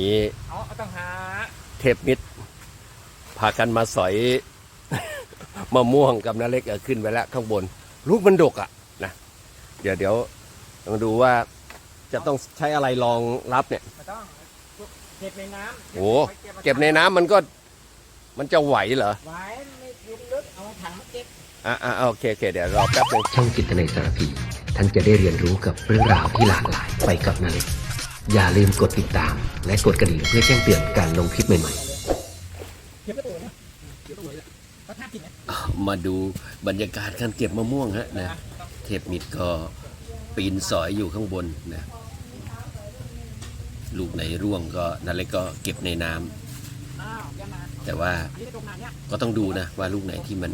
นี้เอาเอาต้องหาเทพมิตรพากันมาสอย มะม่วงกับนาเล็กเอาขึ้นไปแล้วข้างบน ลูกมันดกอะนะเดี๋ยวเดี๋ยวต้องดูว่าจะต้องใช้อะไรรองรับเนี่ยไม่ต้องเก็บในน้ำโอ้เก็บในน้ำมันก็ มันจะไหวเหรอไว้ไม่ลุกลึกเอาถังมาเก็บอ่าอ่าโอเคโอเคเดี๋ยวรอแป๊บนึงช่องจิตในสารพีท่านจะได้เรียนรู้กับเรื่องราวที่หลากหลายไปกับนาเล็ก อย่าลืมกดติดตาม และกดกระดิ่งเพื่อแจ้งเตือนการลงคลิปใหม่ๆ มาดูบรรยากาศการเก็บมะม่วงฮะนะ เทพมิตรก็ปีนสอยอยู่ข้างบนนะ ลูกไหนร่วงก็นาเล็กก็เก็บในน้ำอ้าแต่ว่าก็ต้องดูนะว่าลูกไหนที่มัน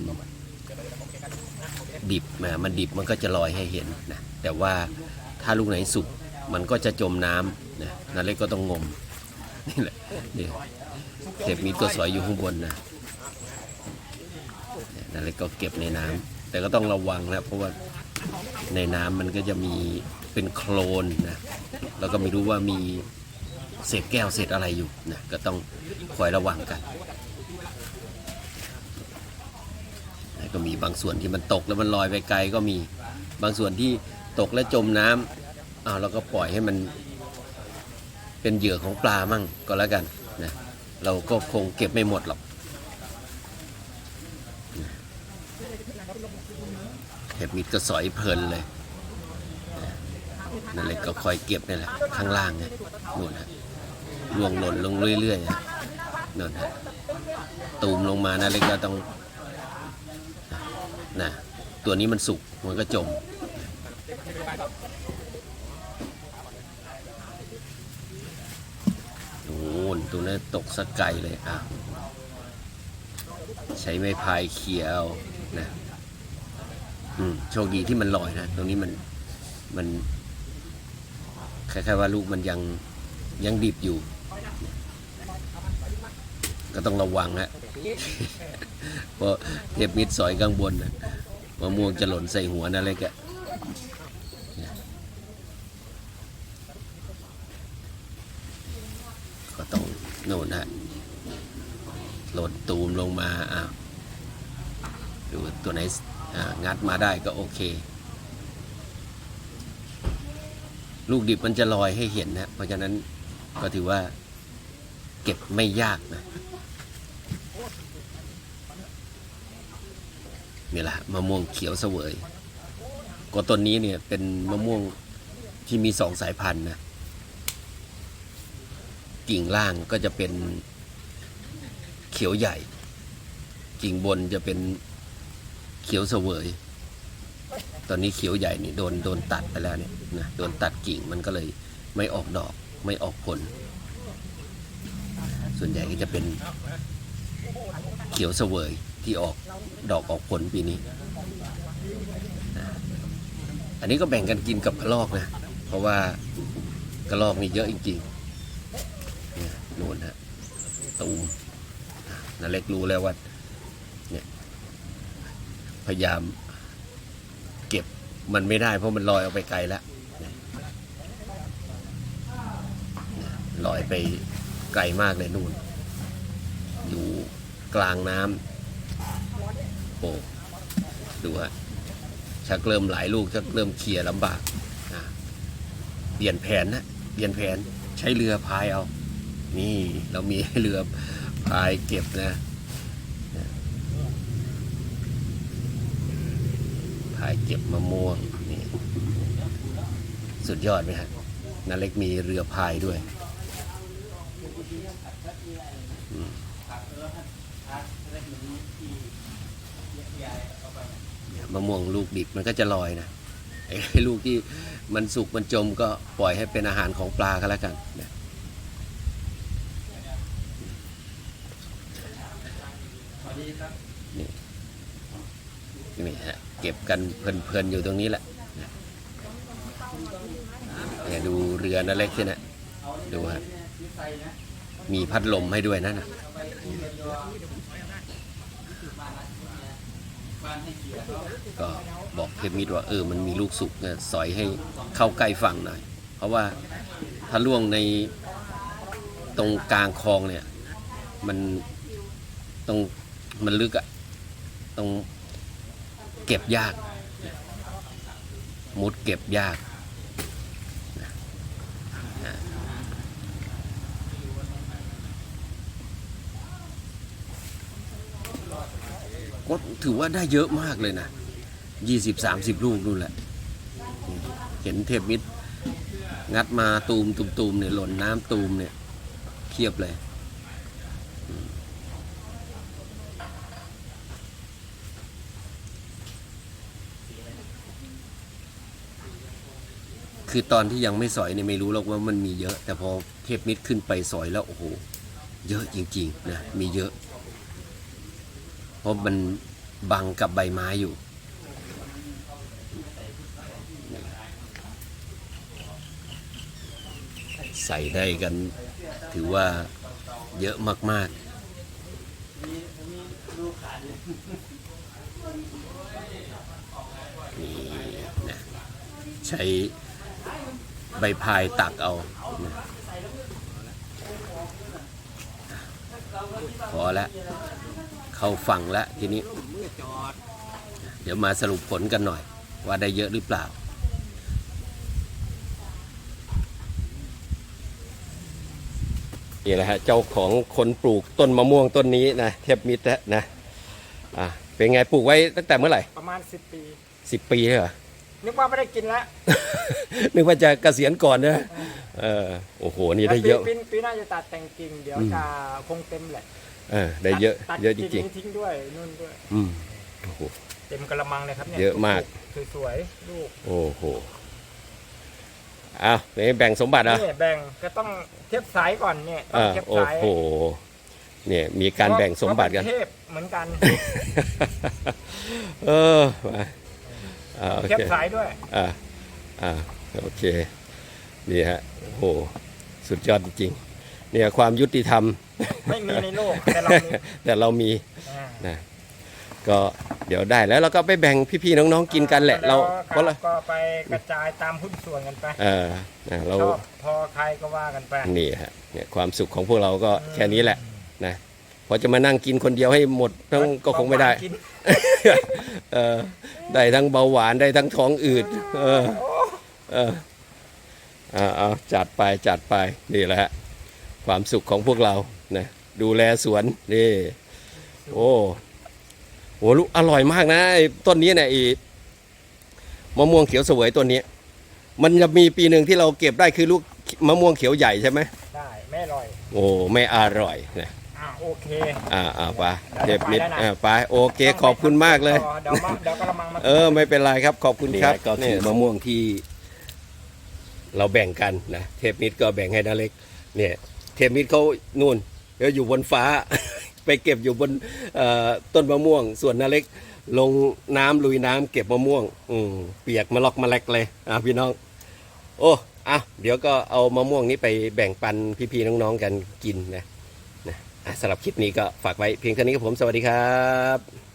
ดิบมามันดิบมันก็จะลอยให้เห็นนะ แต่ว่าถ้าลูกไหนสุกมันก็จะจมน้ำ นะนั่นเล็กก็ต้องงมนี่แหละนี่เทปมิดก็สวยอยู่ข้างบนนะนั่นเล็กก็เก็บในน้ำแต่ก็ต้องระวังนะเพราะว่าในน้ำมันก็จะมีเป็นโคลนนะแล้วก็ไม่รู้ว่ามีเศษแก้วเศษอะไรอยู่นะก็ต้องคอยระวังกันก็มีบางส่วนที่มันตกแล้วมันลอยไปไกลก็มีบางส่วนที่ตกและจมน้ำอ้าวเราก็ปล่อยให้มัน เป็นเหยื่อของปลามั่งก็แล้วกันนะเราก็คงเก็บไม่หมดหรอกเห็บมิดก็สอยเพลินเลยนั่นเลยก็คอยเก็บนี่แหละข้างล่างเนี่ยนู่นฮะล่วงหล่นลงเรื่อยๆฮะนั่นฮะตูมลงมานั่นเลยก็ต้องนะตัวนี้มันสุกมันก็จม โอ้นตัวนั้นตกสกไกเลยอะใช้ไม้พายเขียวนะอืมโชคดีที่มันลอยนะตรงนี้มันมันคล้ายๆว่าลูกมันยังยังดิบอยู่ ก็ต้องระวังฮะเพราะเทปมิดสอยข้างบนนะมะม่วงจะหล่นใส่หัวนั่นเลยแกะก็ต้อง โน่นฮะหล่นตูมลงมาอ้าวดูตัวไหนงัดมาได้ก็โอเค ลูกดิบมันจะลอยให้เห็นนะ เพราะฉะนั้นก็ถือว่าเก็บไม่ยากนะนี่แหละมะม่วงเขียวเสวย ก็ต้นนี้เนี่ยเป็นมะม่วงที่มีสองสายพันธุ์นะ กิ่งล่างก็จะเป็นเขียวใหญ่ กิ่งบนจะเป็นเขียวเสวย ตอนนี้เขียวใหญ่นี่โดนโดนตัดไปแล้วเนี่ยนะโดนตัดกิ่งมันก็เลยไม่ออกดอกไม่ออกผล ส่วนใหญ่ก็จะเป็นเขียวเสวยที่ออกดอกออกผลปีนี้ อันนี้ก็แบ่งกันกินกับกระรอกนะ เพราะว่ากระรอกนี่เยอะจริงๆ นี่ยนู่นฮะตูมอะนาเล็กรู้แล้วว่าเนี่ยพยายามเก็บมันไม่ได้เพราะมันลอยออกไปไกลแล้วลอยไปไกลมากเลยนู่น อยู่กลางน้ำโอ้ดูฮะชักเริ่มหลายลูกชักเริ่มเคลียร์ลำบากเปลี่ยนแผนนะเปลี่ยนแผนใช้เรือพายเอา นี่เรามีเรือพายเก็บนะพายเก็บมะม่วงนี่สุดยอดไหมฮะนาเล็กมีเรือพายด้วยมะม่วงลูกดิบมันก็จะลอยนะไอ้ลูกที่มันสุกมันจมก็ปล่อยให้เป็นอาหารของปลาก็แล้วกันนะ นี่นี่ฮะเก็บกันเพลินๆอยู่ตรงนี้แหละเนี่ยดูเรือนั่นเล็กที่นะดูฮะมีพัดลมให้ด้วยนะนะก็บอกเทพมิตรว่าเออมันมีลูกสุกเนี่ยสอยให้เข้าใกล้ฝั่งหน่อย เพราะว่าถ้าล่วงในตรงกลางคลองเนี่ย มันตรง มันลึกอะตรงเก็บยาก มุดเก็บยากก็ถือว่าได้เยอะมากเลยนะยี่สิบสามสิบลูกนู่นแหละ เห็นเทพมิตร งัดมาตูมตูมตูมเนี่ยหล่นน้ำตูมเนี่ยเทียบเลย คือตอนที่ยังไม่สอยเนี่ยไม่รู้หรอกว่ามันมีเยอะ แต่พอเทพมิตรขึ้นไปสอยแล้วโอ้โหเยอะจริงๆนะมีเยอะ เพราะมันบังกับใบไม้อยู่ ใส่ได้กันถือว่าเยอะมากๆนี่นะใช้ ใบพายตักเอานะพอแล้วเข้าฝั่งแล้วทีนี้ เดี๋ยวมาสรุปผลกันหน่อย ว่าได้เยอะหรือเปล่านี่แหละฮะเจ้าของคนปลูกต้นมะม่วงต้นนี้นะเทพมิตรนะอะเป็นไงปลูกไว้ตั้งแต่เมื่อไหร่ ประมาณสิบปีสิบปีเลยเหรอ นึกว่าไม่ได้กินแล้วนึกว่าจะเกษียณก่อนนะเออโอ้โหนี่ได้เยอะ ปีปีปีหน้าจะตัดแต่งกิ่งเดี๋ยวอืมจะคงเต็มแหละเออได้เยอะ ตัดเยอะจกิ่ริงนี้ทิ้งด้วยนู่นด้วยๆอืมโอ้โหเต็มกระมังเลยครับเนี่ยเยอะมากสวยๆลูกโอ้โหอ้าวนี่แบ่งสมบัติเหรอะนี่แบ่งก็ต้องเทียบสายก่อนเนี่ยต้อ่าองเทียบโอ้สายโหเนี่ยมีการแบ่งสมบัติกันเพราะเป็นเทพเหมือนกัน เออมา อ่าโอเทียบเคสายด้วย อ่าอ่าโอเคนี่ฮะโอ้โหสุดยอดจริงๆเนี่ยความยุติธรรม ไม่มีในโลก แต่เรามีแต่เรามีอ่านะก็เดี๋ยวได้แล้วเราก็ไปแบ่งพี่ๆน้องๆกินกันแหละเราเพราะแล้เราวก็ไปกระจายตามหุ้นส่วนกันไปเออนะเราชอบพอใครก็ว่ากันไป นี่ฮะเนี่ยความสุขของพวกเราก็แค่นี้แหละนะ พอจะมานั่งกินคนเดียวให้หมดทั้งก็คงไม่ได้กินเออได้ทั้งเบาหวานได้ทั้งท้องอืด เออ เออเอาเอาจัดไปจัดไปนี่แหละฮะความสุขของพวกเรานะดูแลสวนนี่โอ้โหลูกอร่อยมากนะไอ้ต้นนี้เนี่ยไอ้มะม่วงเขียวเสวยต้นนี้ มันจะมีปีหนึ่งที่เราเก็บได้คือลูกมะม่วงเขียวใหญ่ใช่ไหมได้ไม่อร่อย โอ้ไม่อร่อยนะอ่า โอเคอ่าอ่าไปเทเดี๋ปยวนิดไปแล้วนะอ่าไปโอเคขอบคุณมากเลย เดี๋ยวมาเดี๋ยวกระมังมาเออไม่เป็นไรครับขอบคุณครับก็ถือมะม่วงที่ เราแบ่งกันนะเทปมิดก็แบ่งให้นาเล็ก เนี่ย เทปมิดเขานู่นเดี๋ยวอยู่บนฟ้า ไปเก็บอยู่บนเอ่อต้นมะม่วง ส่วนนาเล็ก ลงน้ำลุยน้ำเก็บมะม่วง อืมเปียกมาล็อกมาแลกเลยอะพี่น้อง โอ้อะเดี๋ยวก็เอามะม่วงนี้ไปแบ่งปันพี่ๆน้องๆกันกินนะนะอะ สำหรับคลิปนี้ก็ฝากไว้เพียงเท่านี้ครับผมสวัสดีครับ